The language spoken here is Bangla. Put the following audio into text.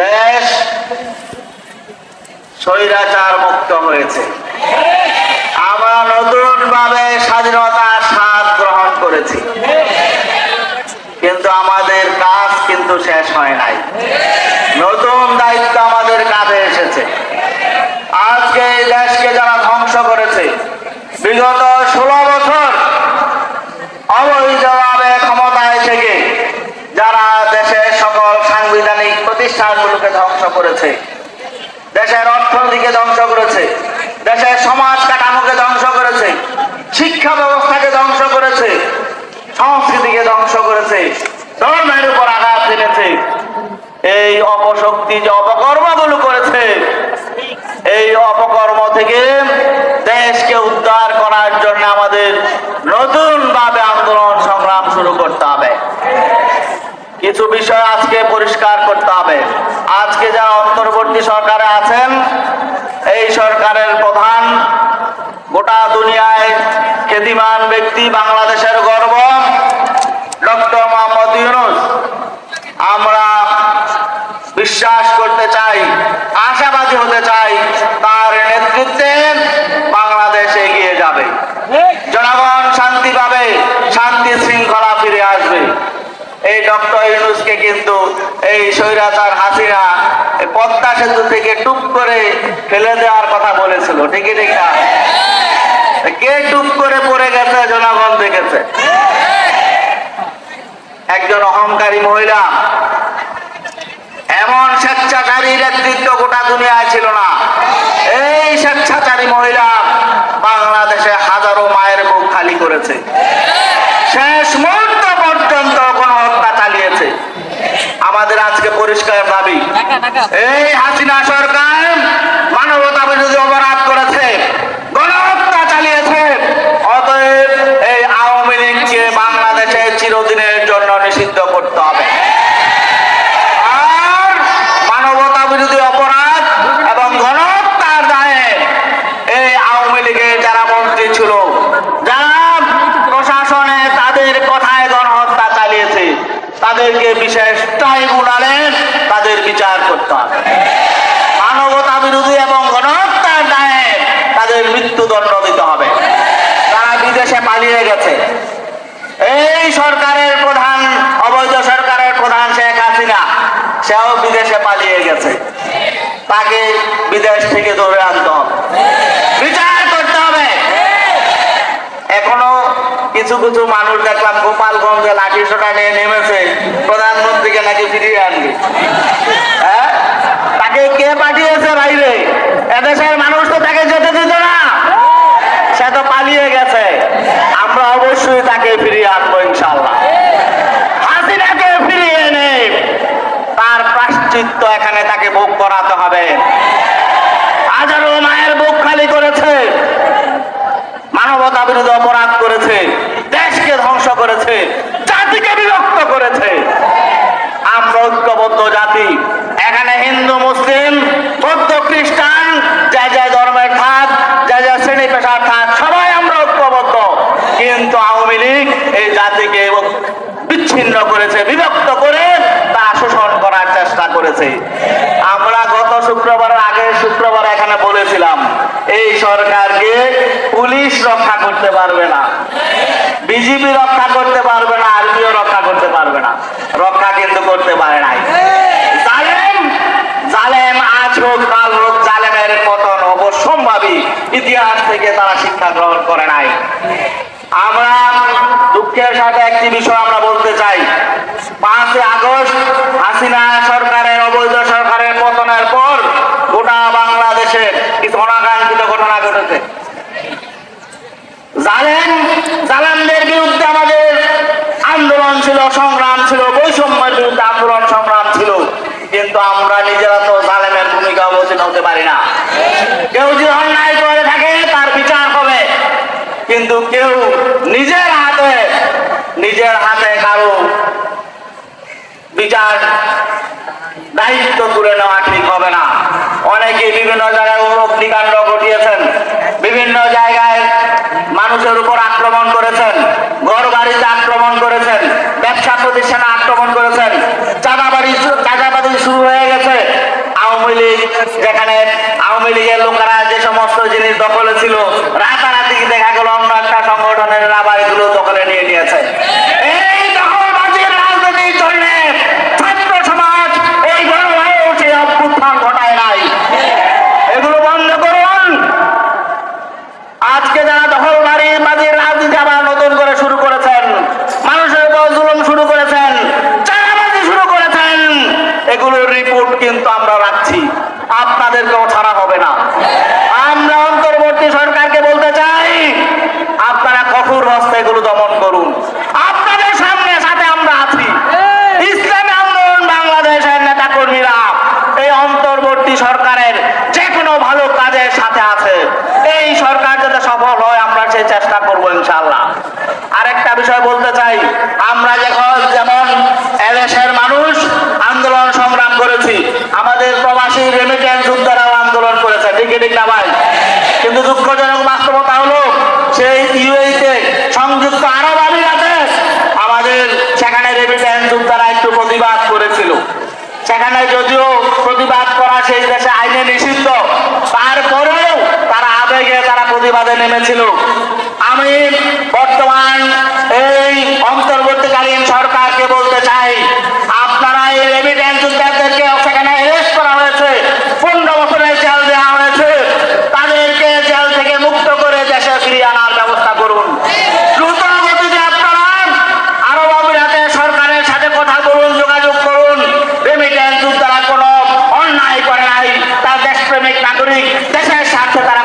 দেশ স্বৈরাচার মুক্ত হয়েছে। আমরা নতুন ভাবে স্বাধীনতার স্বাদ গ্রহণ করেছি। কিন্তু আমাদের কাজ কিন্তু শেষ হয় নাই। নতুন দায়িত্ব আমাদের কাঁধে এসেছে। আজকে এই দেশকে যারা ধ্বংস করেছে, বিগত ষোলো বছর অবৈধভাবে ক্ষমতায় থেকে যারা দেশের সকল সাংবিধানিক ধ্বংস করেছে। দেশের অর্থনীতিকে ধ্বংস করেছে। দেশের সমাজ কাঠামোকে ধ্বংস করেছে। শিক্ষা ব্যবস্থাকে ধ্বংস করেছে। সংস্কৃতিকে ধ্বংস করেছে। ধর্মের উপর আঘাত এনেছে। এই অপশক্তি যে অপকর্মগুলো করেছে, এই অপকর্ম থেকে দেশকে উদ্ধার করার জন্য আমাদের নতুন ভাবে আন্দোলন সংগ্রাম শুরু করতে হবে। কিছু বিষয় আজকে পরিষ্কার করতে হবে। আজকে যারা অন্তর্বর্তী সরকারে আছেন, এই সরকারের প্রধান গোটা দুনিয়ায় খ্যাতিমান ব্যক্তি বাংলাদেশের গর্ব, ডক্টর মোহাম্মদ ইউনুস। আমরা বিশ্বাস করতে চাই, আশাবাদী হতে চাই এই ডক্টর ইউনুসকে কিন্তু এই স্বৈরাচার হাসিনা পদ্মা সেতু থেকে টুপ করে ফেলে দেওয়ার কথা বলেছিল, ঠিকই ঠিক না? কে টুপ করে পড়ে গেছে, জনগণ দেখেছে? একজন অহংকারী মহিলা। এমন স্বেচ্ছাচারী নেতৃত্ব গোটা দুনিয়ায় ছিল না। এই স্বেচ্ছাচারী মহিলা বাংলাদেশে হাজারো মায়ের বুক খালি করেছে। শেষ মুহূর্ত পর্যন্ত কোন হত্যা চালিয়েছে আমাদের আজকে পরিষ্কার দাবি। এই হাসিনা সরকার মানবতা বিরোধী অপরাধ করেছে, গণহত্যা চালিয়েছে। অতএব এই আওয়ামী লীগকে বাংলাদেশে চিরদিনের জন্য নিষিদ্ধ করতে হবে আর মানবতা বিরোধী অপরাধ এবং গণহত্যার দায়ে এই আওয়ামী লীগের যারা মন্ত্রী ছিল যারা প্রশাসনে তাদের কথায় গণহত্যা চালিয়েছে তাদেরকে বিশেষ ট্রাইব্যুনালে তাদের বিচার করতে হবে। মানবতা বিরোধী এবং গণহত্যার দায়ে তাদের মৃত্যুদণ্ড দিতে হবে। তারা বিদেশে পালিয়ে গেছে। এই সরকারের প্রধান, অবৈধ সরকারের প্রধান শেখ হাসিনা, সেও বিদেশে পালিয়ে গেছে। তাকে বিদেশ থেকে ধরে আনতে হবে। বিচার করতে হবে এখনও কিছু কিছু মানুষ দেখলাম গোপালগঞ্জে লাঠি সোটা নিয়ে নেমেছে। প্রধানমন্ত্রীকে নাকি ফিরিয়ে আনবে। হ্যাঁ? তাকে কে পাঠিয়েছে বাইরে? এদেশের মানুষ তো তাকে যেতে দিত না। সে তো পালিয়ে গেছে। আমরা অবশ্যই তাকে ফিরিয়ে আনব ইনশাল্লাহ হাসিনাকে ফিরিয়ে তার প্রাশ্চিত্য এখানে তাকে ভোগ করাতে হবে। হাজারো মায়ের বুক খালি করেছে। মানবতা বিরোধী অপরাধ করেছে, দেশকে ধ্বংস করেছে, জাতিকে বিভক্ত করেছে। আমরা ঐক্যবদ্ধ জাতি, এখানে হিন্দু, মুসলিম, বৌদ্ধ, খ্রিস্টান, যা যা ধর্মের থাক, যা যা শ্রেণি পেশার থাক, সবাই আমরা ঐক্যবদ্ধ। কিন্তু আওয়ামী লীগ এই জাতিকে বিচ্ছিন্ন করেছে, বিভক্ত করে তা শোষণ করার চেষ্টা করেছে। আমরা গত শুক্রবারের আগের শুক্রবার এখানে বলেছিলাম, এই সরকারকে পুলিশ রক্ষা করতে পারবে না। বিজিবি রক্ষা করতে পারবে না, আর্মিও রক্ষা করতে পারবে না। রক্ষা কিন্তু করতে পারে নাই। ইতিহাস থেকে তারা শিক্ষা গ্রহণ করে নাই। আমরা দুঃখের সাথে একটি বিষয় আমরা বলতে চাই। পাঁচই আগস্ট হাসিনা সরকারের পতনের পর গোটা বাংলাদেশে কিছু অনাকাঙ্ক্ষিত ঘটনা ঘটেছে। জালেম, জালেমদের বিরুদ্ধে আমাদের আন্দোলন ছিল, সংগ্রাম ছিল, বৈষম্যের বিরুদ্ধে আন্দোলন, সংগ্রাম ছিল। কিন্তু আমরা নিজেরা তো জালেমের ভূমিকা অবতীর্ণ হতে পারি না। কেউ যদি অন্যায় করে থাকে, তার বিচার হবে। কিন্তু কেউ নিজের হাতে নিজের হাতে কারও বিচার দায়িত্ব তুলে নেওয়া ঠিক হবে না। অনেকে বিভিন্ন জায়গায় অগ্নিকাণ্ড ঘটিয়েছেন। বিভিন্ন জায়গায় মানুষের উপর আক্রমণ করেছেন। ঘর বাড়িতে আক্রমণ করেছেন। ব্যবসা প্রতিষ্ঠানে আক্রমণ করেছেন। চাঁদাবাড়ি চাঁদাবাড়ি শুরু হয়ে গেছে। আওয়ামী লীগ যেখানে আওয়ামী লীগের লোকেরা যে সমস্ত জিনিস দখলে ছিল, রাতারাতি দেখা গেল, অন্য একটা সংগঠনের এগুলো দখলে নিয়ে নিয়েছে এই দখলবাজির রাজনীতি চললে ছাত্র সমাজ এই গণভাবে উঠে অভ্যুত্থান ঘটায় নাই এগুলো বন্ধ করুন আজকে যারা দখলদারি বাজির রাজনীতি আবার নতুন করে শুরু করেছেন মানুষের উপর জুলুম শুরু করেছেন চাঁদাবাজি শুরু করেছেন এগুলোর রিপোর্ট কিন্তু আমরা রাখছি। আপনাদেরকেও ছাড়া হবে না। আমরা অন্তর্বর্তী সরকারকে বলতে চাই, আপনারা কঠোর হস্তে এগুলো দমন করুন। আপনাদের সামনে, সাথে আমরা আছি। ইসলামী আন্দোলন বাংলাদেশের নেতা কর্মীরা এই অন্তর্বর্তী সরকারের যে কোনো ভালো কাজের সাথে আছে। এই সরকার যাতে সফল হয়, আমরা সেই চেষ্টা করব ইনশাল্লাহ আরেকটা বিষয় বলতে চাই, আমরা যখন দুঃখজনক বাস্তবতা হলো, সেই ইউএইতে সংযুক্ত আরব আমিরাতের আমাদের সেখানে রেমিট্যান্স যোদ্ধারা একটু প্রতিবাদ করেছিল। সেখানে যদিও প্রতিবাদ করা সেই দেশে আইনে নিষিদ্ধ, তারপরেও তারা আবেগে তারা প্রতিবাদে নেমেছিল। আমি বর্তমান এই অন্তর্বর্তীকালীন সরকারকে বলতে চাই নাগরিক দেশের স্বার্থে তারা